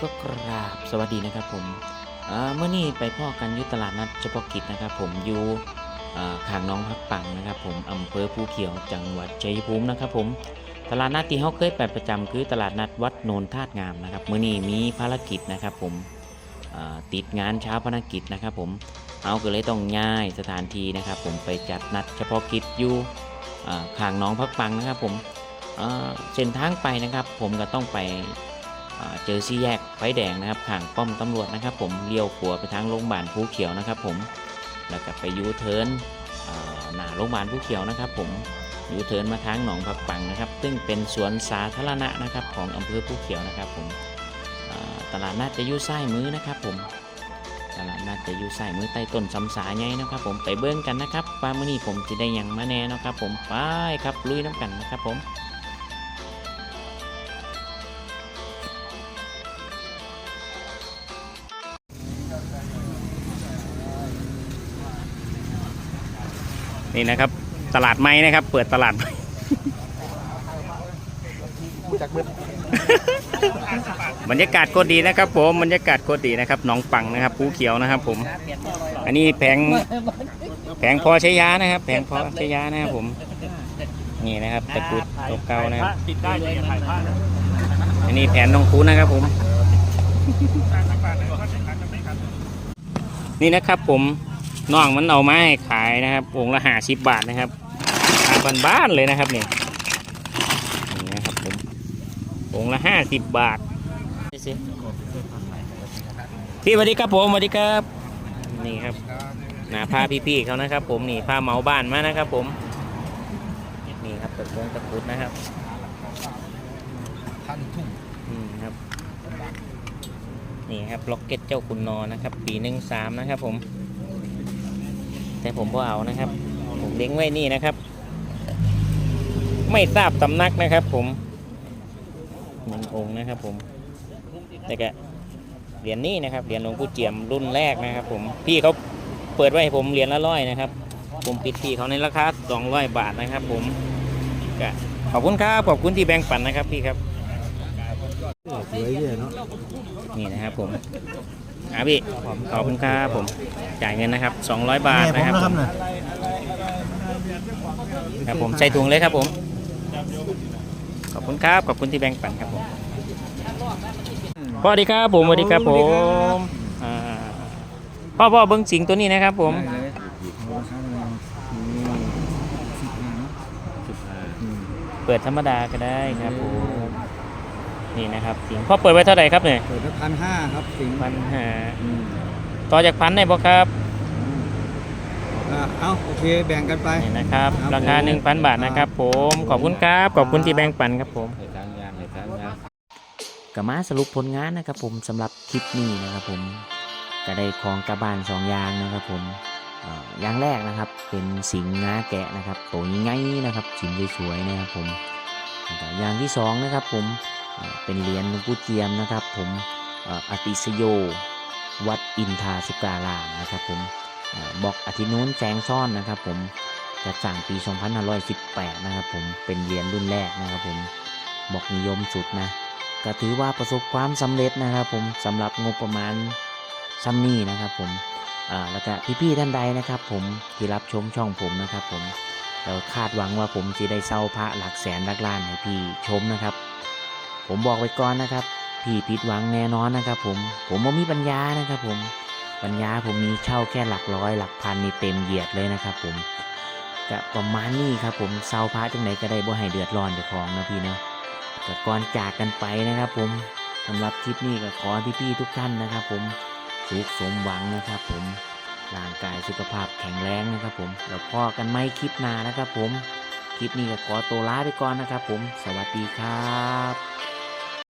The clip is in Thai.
ก็กราบสวัสดีนะครับผมเมื่อนี้ไปพ่อกันยุตลาดนัดเฉพาะกิจนะครับ ผมอยู่ข้างน้องพักปังนะครับผมอำเภอภูเขียวจังหวัดชัยภูมินะครับผมตลาดนัดที่เขาเคยไปประจำคือตลาดนัดวัดโนนธาตุงามนะครับเมื่อนี้มีภารกิจนะครับผมติดงานเช้าภารกิจนะครับผมเอาก็เลยต้องย้ายสถานที่นะครับ ผมไปจัดนัดเฉพาะกิจอยู่ข้างน้องพักปังนะครับผมเส้นทางไปนะครับ ผมก็ต้องไป เจอซี่แยกไฟแดงนะครับข้างป้อมตำรวจนะครับ ผมเลี้ยวขวาไปทางโรงพยาบาลภูเขียวนะครับ ผมแล้วก็ไปยูเทิร์นหน้าโรงพยาบาลภูเขียวนะครับ ผมยูเทิร์นมาทางหนองผักปังนะครับ ซึ่งเป็นสวนสาธารณะนะครับ ของอำเภอภูเขียวนะครับ ผมตลาดนัดจะยู่ซ้มือนะครับ ผมตลาดนัดจะอยู่ซ้ายมือใต้ต้นสำสาใหญ่นะครับ ผมไปเบิ้งกันนะครับว่ามื้อนี้ผมจะได้ยังมาแน่นะครับ ผมไปครับลุยน้ำกันนะครับ ผม นี่นะครับ ตลาดไม้นะครับ เปิดตลาดไม้บรรยากาศโคตรดีนะครับ ผมบรรยากาศโคตรดีนะครับหนองปังนะครับภูเขียวนะครับ ผม อันนี้แผงแผงพอใช้ยานะครับ แผงพอใช้ยานะครับผม นี่นะครับตะกุดตกเกานะครับติดได้เลยถ่ายภาพอันนี้แผนน้องคูนะครับผม นี่นะครับผม น้องมันเอามาให้ขายนะครับองค์ละห้าสิบบาทนะครับราคาบ้านๆเลยนะครับนี่นี่นะครับผมองค์ละห้าสิบบาทพี่สวัสดีครับผมสวัสดีครับนี่ครับหนาผ้าพี่ๆเขานะครับ ผมนี่ผ้าเหมาบ้านมานะครับ ผมนี่ครับตะกงตะกรุดนะครับพันทุ่งอืมครับนี่ครับล็อกเก็ตเจ้าคุณนอนะครับ ปีหนึ่งสามนะครับ ผม แต่ผมก็เอานะครับ ผมเลี้ยงไว้นี่นะครับ ไม่ทราบตำนักนะครับ ผมหนึ่งองค์นะครับ ผมแต่ก็เหรียญนี้นะครับเหรียญหลวงปู่เจียมรุ่นแรกนะครับ ผมพี่เขาเปิดไว้ให้ผมเหรียญละร้อยนะครับ ผมปิดพี่เขาในราคา200 บาทนะครับ ผมก็ขอบคุณครับขอบคุณที่แบ่งปันนะครับพี่ครับสวยเยอะเนาะนี่นะครับผม อะพี่ขอบคุณครับผมจ่ายเงินนะครับ 200 บาทนะครับผมครับผมใส่ถุงเลยครับผม ขอบคุณครับขอบคุณที่แบ่งปันครับผมสวัสดีครับผมสวัสดีครับผมอ่าพ่อพ่อเบิ้งสิงตัวนี้นะครับผมอืมเปิดธรรมดาก็ได้ครับผม นี่นะครับสิงพ่อเปิดไว้เท่าไหร่ครับเนี่ยเปิดไปพันห้าครับสิงพันหาต่อจากพันได้บ่ครับอ่าเอาโอเคแบ่งกันไปนี่นะครับครับราคาผม1,000 บาทนะครับ ผมขอบคุณครับขอบคุณที่แบ่งปันครับผมให้การงานให้การงานก็มาสรุปผลงานนะครับ ผมสำหรับคลิปนี้นะครับ ผมก็ได้ของกระบานสองอย่างนะครับ ผมเอ่ออย่างแรกนะครับ เป็นสิงห์งาแกะนะครับโตยิ่งไงนะครับสิงสวยๆนะครับผมแล้วก็อย่างที่สองนะครับ ผม เป็นเหรียญหลวงปู่เจียมนะครับ ผมอติสโย วัดอินทาสุการามนะครับ ผมบอกอาทินู้นแสงซ่อนนะครับ ผมจะสร้างปี 2518 นะครับผมเป็นเหรียญรุ่นแรกนะครับ ผมบอกนิยมสุดนะก็ถือว่าประสบความสำเร็จนะครับ ผมสำหรับงบประมาณซัมนี่นะครับ ผมแล้วก็พี่ๆท่านใดนะครับ ผมที่รับชมช่องผมนะครับ ผมเราคาดหวังว่าผมจะได้เศร้าพระหลักแสนหลักล้านให้พี่ชมนะครับ ผมบอกไว้ก่อนนะครับ พี่ผิดหวังแน่นอนนะครับ ผม ผมไม่มีปัญญานะครับ ผม ปัญญาผมมีเช่าแค่หลักร้อยหลักพันนี่เต็มเหยียดเลยนะครับ ผมก็ประมาณนี้ครับ ผมเศร้าพระจังไหนก็ได้บ่ให้เดือดร้อนเจ้าของนะพี่เนาะแต่ก่อนจากกันไปนะครับ ผมสำหรับคลิปนี้ก็ขอให้พี่ๆทุกท่านนะครับ ผมสุขสมหวังนะครับ ผมร่างกายสุขภาพแข็งแรงนะครับ ผมแล้วพอกันไม่คลิปหน้านะครับ ผมคลิปนี้ก็ขอตัวลาไปก่อนนะครับ ผม สวัสดีครับ